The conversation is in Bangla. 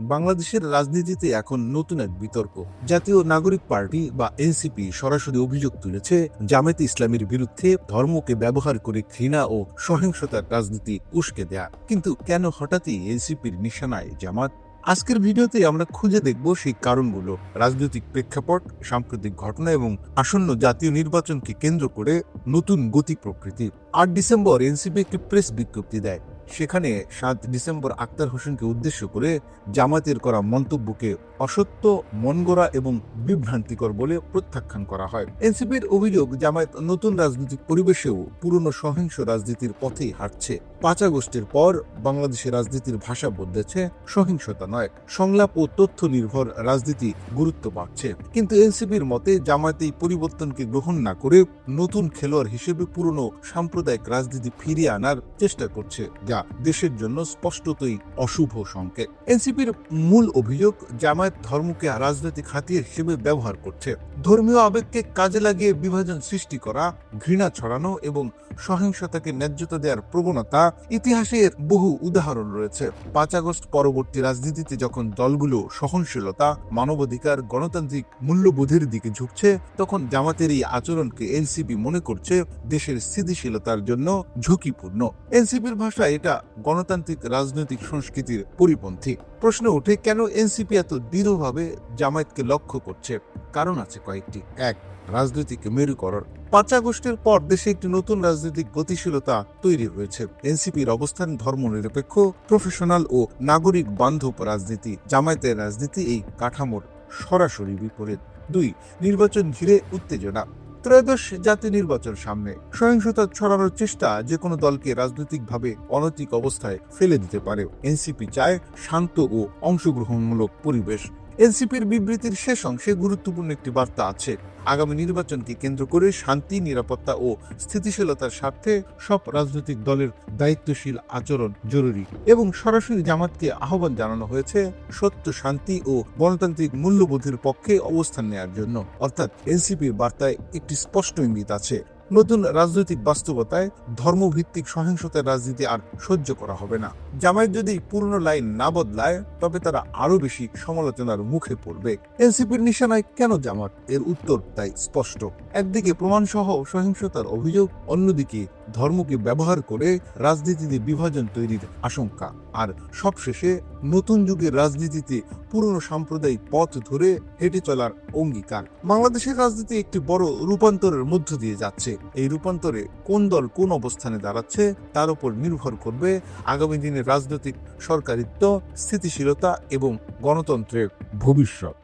বাংলাদেশের রাজনীতিতে এখন নতুন এক বিতর্ক। জাতীয় নাগরিক পার্টি বা এনসিপি সরাসরি অভিযোগ তুলেছে, জামায়াতে ইসলামের বিরুদ্ধে ধর্মকে ব্যবহার করে ঘৃণা ও সহিংসতার রাজনীতি উস্কে দেয়া। কিন্তু কেন হঠাৎই এনসিপির নিশানায় জামাত আজকের ভিডিওতে আমরা খুঁজে দেখব সেই কারণগুলো। রাজনৈতিক প্রেক্ষাপট, সাম্প্রতিক ঘটনা এবং আসন্ন জাতীয় নির্বাচনকে কেন্দ্র করে নতুন গতি প্রকৃতি আট ডিসেম্বর এনসিপি একটি প্রেস বিজ্ঞপ্তি দেয় সেখানে সাত ডিসেম্বর আক্তার হোসেনকে উদ্দেশ্য করে জামাতের করা মন্তব্যকে অসত্য, মনগড়া এবং বিভ্রান্তিকর বলে প্রত্যাখ্যান করা হয়। এনসিপির অভিযোগ, জামায়াত নতুন রাজনৈতিক পরিবেশেও পুরনো সহিংস রাজনীতির পথেই হাঁটছে। পাঁচ আগস্টের পর বাংলাদেশের রাজনীতির ভাষা বদলেছে, সহিংসতা নয়। সংলাপ ও তথ্য নির্ভর রাজনীতি গুরুত্ব পাচ্ছে কিন্তু এনসিপির মতে, জামায়াত এই পরিবর্তনকে গ্রহণ না করে নতুন খেলোয়াড় হিসেবে পুরনো সাম্প্রদায়িক রাজনীতি ফিরিয়ে আনার চেষ্টা করছে। যা দেশের জন্য স্পষ্টতই অশুভ সংকেত। এনসিপির মূল অভিযোগ, জামায়াত ধর্মকে রাজনৈতিক হাতিয়ার হিসেবে ব্যবহার করছে। ধর্মীয় আবেগকে কাজে লাগিয়ে বিভাজন সৃষ্টি করা, ঘৃণা ছড়ানো এবং সহিংসতাকে ন্যায্যতা দেওয়ার প্রবণতা ইতিহাসের বহু উদাহরণ রয়েছে। পাঁচ আগস্ট পরবর্তী রাজনীতিতে যখন দলগুলো সহনশীলতা, মানবাধিকার, গণতান্ত্রিক মূল্যবোধের দিকে ঝুঁকছে, তখন জামাতের এই আচরণকে এনসিপি মনে করছে দেশের স্থিতিশীলতার জন্য ঝুঁকিপূর্ণ। এনসিপির ভাষায় এটা গণতান্ত্রিক রাজনৈতিক সংস্কৃতির পরিপন্থী। প্রশ্ন ওঠে, কেন এনসিপি এত দৃঢ়ভাবে জামায়াতকে লক্ষ্য করছে? কারণ আছে কয়েকটি। এক, রাজনৈতিক মেরুকরণ। পাঁচ আগস্টের পর দেশে একটি নতুন রাজনৈতিক গতিশীলতা তৈরি হয়েছে। এনসিপির অবস্থান ধর্মনিরপেক্ষ, প্রফেশনাল ও নাগরিক বান্ধব রাজনীতি। জামায়াতের রাজনীতি এই কাঠামোর সরাসরি বিপরীত। দুই, নির্বাচন ঘিরে উত্তেজনা। ত্রয়োদশ জাতীয় নির্বাচন সামনে সহিংসতা ছড়ানোর চেষ্টা যে কোনো দলকে রাজনৈতিকভাবে অনৈতিক অবস্থায় ফেলে দিতে পারে। এনসিপি চায় শান্ত ও অংশগ্রহণমূলক পরিবেশ। এনসিপির বিবৃতির শেষ অংশে গুরুত্বপূর্ণ একটি বার্তা আছে। আগামী নির্বাচনকে কেন্দ্র করে শান্তি, নিরাপত্তা ও স্থিতিশীলতার স্বার্থে সব রাজনৈতিক দলের দায়িত্বশীল আচরণ জরুরি এবং সরাসরি জামাতকে আহ্বান জানানো হয়েছে সত্য, শান্তি ও গণতান্ত্রিক মূল্যবোধের পক্ষে অবস্থান নেওয়ার জন্য। অর্থাৎ এনসিপির বার্তায় একটি স্পষ্ট ইঙ্গিত আছে। নতুন রাজনৈতিক বাস্তবতায় ধর্মভিত্তিক সহিংসতার রাজনীতি আর সহ্য করা হবে না। জামায়াত যদি পুরনো লাইন না বদলায়, তবে তারা আরও বেশি সমালোচনার মুখে পড়বে। এনসিপির নিশানায় কেন জামাত এর উত্তর তাই স্পষ্ট। একদিকে প্রমাণসহ সহিংসতার অভিযোগ, অন্যদিকে ধর্মকে ব্যবহার করে রাজনীতিতে বিভাজন তৈরির আশঙ্কা। আর সবশেষে নতুন যুগের রাজনীতিতে পুরনো সাম্প্রদায়িক পথ ধরে হেঁটে চলার অঙ্গীকার। বাংলাদেশের রাজনীতি একটি বড় রূপান্তরের মধ্য দিয়ে যাচ্ছে। এই রূপান্তরে কোন দল কোন অবস্থানে দাঁড়াচ্ছে তার উপর নির্ভর করবে আগামী দিনের রাজনৈতিক সরকারিত্ব, স্থিতিশীলতা এবং গণতন্ত্রের ভবিষ্যৎ।